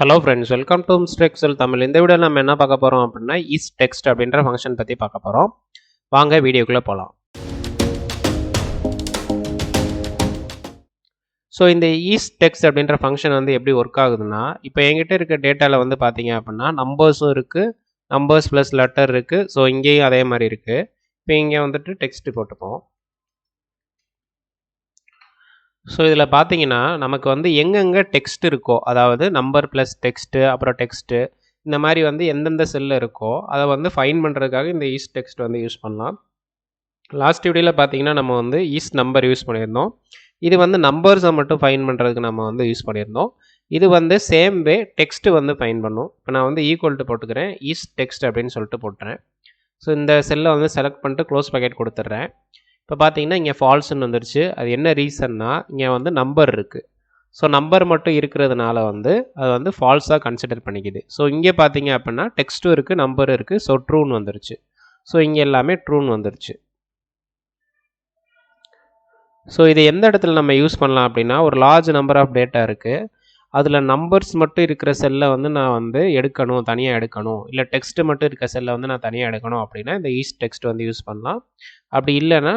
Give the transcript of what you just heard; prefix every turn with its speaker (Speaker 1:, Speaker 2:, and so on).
Speaker 1: Hello friends welcome to Excel Tamil இந்த video நம்ம என்ன பார்க்க போகிறோம் அப்படின்னா இஸ் டெக்ஸ்ட் அப்படின்ற ஃபங்க்ஷன் பற்றி பார்க்க போகிறோம் வாங்க வீடியோக்குள்ளே போகலாம் ஸோ இந்த ஈஸ் டெக்ஸ்ட் அப்படின்ற ஃபங்க்ஷன் வந்து எப்படி ஒர்க் ஆகுதுன்னா இப்போ என்கிட்ட இருக்க டேட்டாவில் வந்து பார்த்தீங்க அப்படின்னா நம்பர்ஸும் இருக்குது நம்பர்ஸ் ப்ளஸ் லெட்டர் இருக்குது ஸோ இங்கேயும் அதே மாதிரி இருக்குது இப்போ இங்கே வந்துட்டு டெக்ஸ்ட் போட்டுப்போம். ஸோ இதில் பார்த்தீங்கன்னா நமக்கு வந்து எங்கெங்கே டெக்ஸ்ட் இருக்கோ அதாவது நம்பர் ப்ளஸ் டெக்ஸ்ட்டு அப்புறம் டெக்ஸ்ட்டு இந்த மாதிரி வந்து எந்தெந்த செல்லு இருக்கோ அதை வந்து ஃபைன் பண்ணுறதுக்காக இந்த ஈஸ்ட் டெக்ஸ்ட் வந்து யூஸ் பண்ணலாம். லாஸ்ட் வீடியோவில் பார்த்தீங்கன்னா நம்ம வந்து ஈஸ்ட் நம்பர் யூஸ் பண்ணியிருந்தோம். இது வந்து நம்பர்ஸை மட்டும் ஃபைன் பண்ணுறதுக்கு நம்ம வந்து யூஸ் பண்ணியிருந்தோம். இது வந்து சேம் வே டெக்ஸ்ட்டு வந்து ஃபைன் பண்ணும். இப்போ நான் வந்து ஈக்குவல்ட்டு போட்டுக்கிறேன். ஈஸ்ட் டெக்ஸ்ட் அப்படின்னு சொல்லிட்டு போட்டுறேன். ஸோ இந்த செல்லை வந்து செலக்ட் பண்ணிட்டு க்ளோஸ் பேக்கெட் கொடுத்துட்றேன். இப்போ பார்த்தீங்கன்னா இங்கே ஃபால்ஸ்னு வந்துருச்சு. அது என்ன ரீசன்னா இங்கே வந்து நம்பர் இருக்குது ஸோ நம்பர் மட்டும் இருக்கிறதுனால வந்து அது வந்து ஃபால்ஸாக கன்சிடர் பண்ணிக்குது. ஸோ இங்கே பார்த்தீங்க அப்படின்னா டெக்ஸ்ட்டும் இருக்குது நம்பரும் இருக்குது ஸோ ட்ரூன் வந்துருச்சு. ஸோ இங்கே எல்லாமே ட்ரூன் வந்துருச்சு. ஸோ இது எந்த இடத்துல நம்ம யூஸ் பண்ணலாம் அப்படின்னா ஒரு லார்ஜ் நம்பர் ஆஃப் டேட்டா இருக்குது அதில் நம்பர்ஸ் மட்டும் இருக்கிற செல்லை வந்து நான் வந்து எடுக்கணும் தனியாக எடுக்கணும். இல்லை டெக்ஸ்ட்டு மட்டும் இருக்கிற செல்லை வந்து நான் தனியாக எடுக்கணும் அப்படின்னா இந்த ஈஸ்ட் டெக்ஸ்ட் வந்து யூஸ் பண்ணலாம். அப்படி இல்லைன்னா